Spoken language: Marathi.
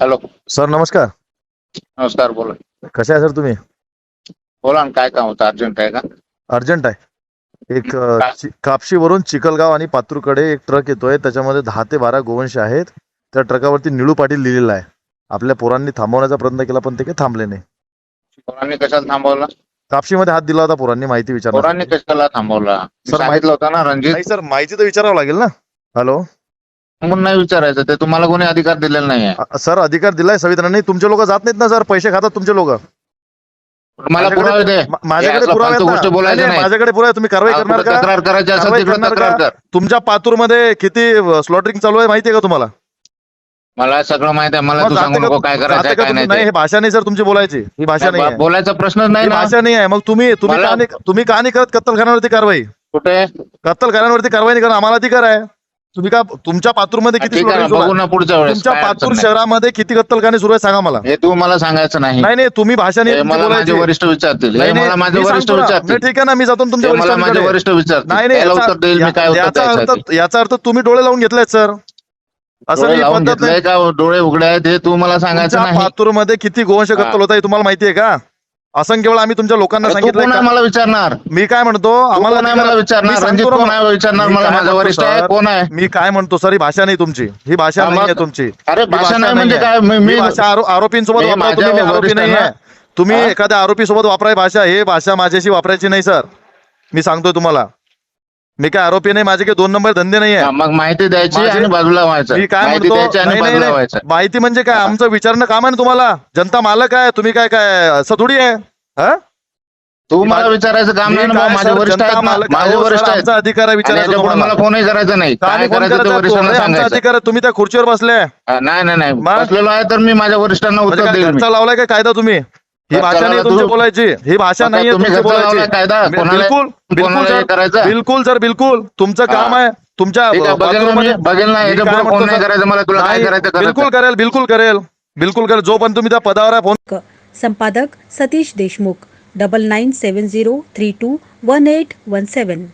हॅलो. सर नमस्कार. नमस्कार बोला. कसे आहे सर तुम्ही? बोला ना काय काम होतं? अर्जंट आहे का? अर्जंट आहे. एक अ, चि- कापशीवरून चिखलगाव आणि पातूरकडे एक ट्रक येतोय. त्याच्यामध्ये दहा ते बारा गोवंश आहेत. त्या ट्रकावरती निळू पाटील लिहिलेला आहे. आपल्या पोरांनी थांबवण्याचा प्रयत्न केला पण ते काही थांबले नाही. पोरांनी कशाला थांबवला? कापशीमध्ये हात दिला होता पोरांनी माहिती विचारणार. पोरांनी कशाला थांबवला? मी सर, सांगितलं होतं ना रणजित. नाही सर माहिती तर विचारावं लागेल ना. हॅलो. म्हणून नाही विचारायचं ते तुम्हाला कोणी अधिकार दिलेला नाही आहे अ, सर अधिकार दिलाय संविधानाने तुमचे लोक जात नाहीत ना सर? पैसे खातात तुमचे लोक. मला पुरावे दे. माझ्याकडे असलं पुरावे फालतू आहेत गोष्टी ना. बोलायचं नाही, नाही, नाही. माझ्याकडे पुरावे. तुम्ही कारवाई करणार कुठं का? तक्रार करायची असेल कारवाई तिकडे करणार तक्रार का? कर. तुमच्या पातूरमध्ये किती स्लॉटरिंग चालू आहे माहिती आहे का तुम्हाला? मला सगळं माहीत आहे. मला मग तू जाते सांगू का नको काय करायचं जाते आहे, का काय तुम्ही? नाही नाही हे. भाषा नाही सर तुमची बोलायची. ही भाषा नाही आहे. बोलायचा प्रश्नच नाही ही ना. भाषा नाही आहे. मग तुम्ही तुम्ही मला- का नाही तुम्ही का नाही करत कत्तलखान्यावरती कारवाई? कुठे? कत्तलखान्यावरती कारवाई नाही करा आम्हाला अधिकार आहे. तुम्ही का तुमच्या पातूरमध्ये किती ठीक आहे ना, slaughter सुरू बघू आहे? ना पुढच्या वेळेस तुमच्या काय अडचण पातूर नाही. शहरामध्ये किती कत्तलखाने सुरू आहे सांगा मला हे तू मला सांगायचं नाही नाही नाही तुम्ही भाषा हे मला माझे बोलायची. वरिष्ठ विचारतील हे नाही, नाही, मला माझे मी वरिष्ठ सांगतो ना. विचारतील नाही, ठीक आहे ना मी जातो ना तुमच्या मला माझे वरिष्ठांकडे. वरिष्ठ विचारतील नाही नाही याचा- उत्तर देईल मी काय या- उत्तर याचा द्यायचं आहे ते. अर्थ याचा अर्थ तुम्ही डोळे लावून घेतलेत सर असं डोळे नाही लावून पद्धत नाही घेतलंय का डोळे उघडे आहेत हे तू मला सांगायचं तुमच्या नाही पातूरमध्ये किती गोवंश. कत्तल होत आहे तुम्हाला माहिती आहे का असंख्य वेळा आम्ही तुमच्या लोकांना तू सांगितलं कोण आहे मला विचारणार? मी काय म्हणतो? कोण आहे मला मी विचारणार? सांगतो रणजित ना कोण मग. आहे विचारणार? मी मला काय माझा म्हणतो, वरिष्ठ आहे सर, कोण आहे? मी काय म्हणतो सर? ही भाषा नाही तुमची. ही भाषा नाही मग- आहे तुमची. अरे ही भाषा नाही म्हणजे आहे. काय? मी ही मी- भाषा आरो- आरोपींसोबत वापरा तुम्ही. माझ्या मी आरोपी नाही. आहे तुम्ही हा? एखाद्या आरोपी सोबत वापराय भाषा हे भाषा माझ्याशी वापरायची नाही सर. मी सांगतोय तुम्हाला. मी काय आरोपी नाही माझे काही दोन नंबर धंदे नाही हा, आहे मग माहिती द्यायची माझे- आणि बाजूला व्हायचं. मी काय माहिती म्हणतो? द्यायची आणि नाही, नाही, बाजूला नाही. व्हायचं. माहिती म्हणजे काय? आमचं विचारणं काम आहे ना तुम्हाला? जनता मालक आहे तुम्ही काय काय असं थोडी आहे? हा? तू मी मला विचारायचं काम नाही ना काय भाऊ, माझे सर, वरिष्ठ जनता आहेत ना, मालक- माझे अहो, सर, वरिष्ठ आहेत. आमचा अधिकार आहे आणि विचारायचं तुम्हाला. मला फोनही करायचा नाही. का काय नाही फोन करायचं करत ते आहे? वरिष्ठांना नाही, आमचा सांगायचं. अधिकार आहे तुम्ही त्या खुर्चीवर बसले. हा, नाही नाही नाही. मग? बसलेलो आहे तर मी माझ्या वरिष्ठांना म्हणजे उत्तर काय देईल मी. घरचा लावलाय काय कायदा तुम्ही? ही भाषा नाही तुमची? बोलायची. ही भाषा नाही तुमची बोलायची. बिलकुल बिलकुल बिलकुल सर बिलकुल. तुमचं काम हा. आहे. तुमच्या ठीक आहे, बघेल ना मी, बाथरूममध्ये- बघेल ना, मी याच्या काय पुढे म्हणतो फोन नाही सर? करायचं मला, तुला काय नाही, करायचं करायचं. बिलकुल करेल बिलकुल करेल. बिलकुल करेल. जोपर्यंत तुम्ही त्या पदावर आहे फोन संपादक Satish Deshmukh. Double nine seven zero three two one eight one seven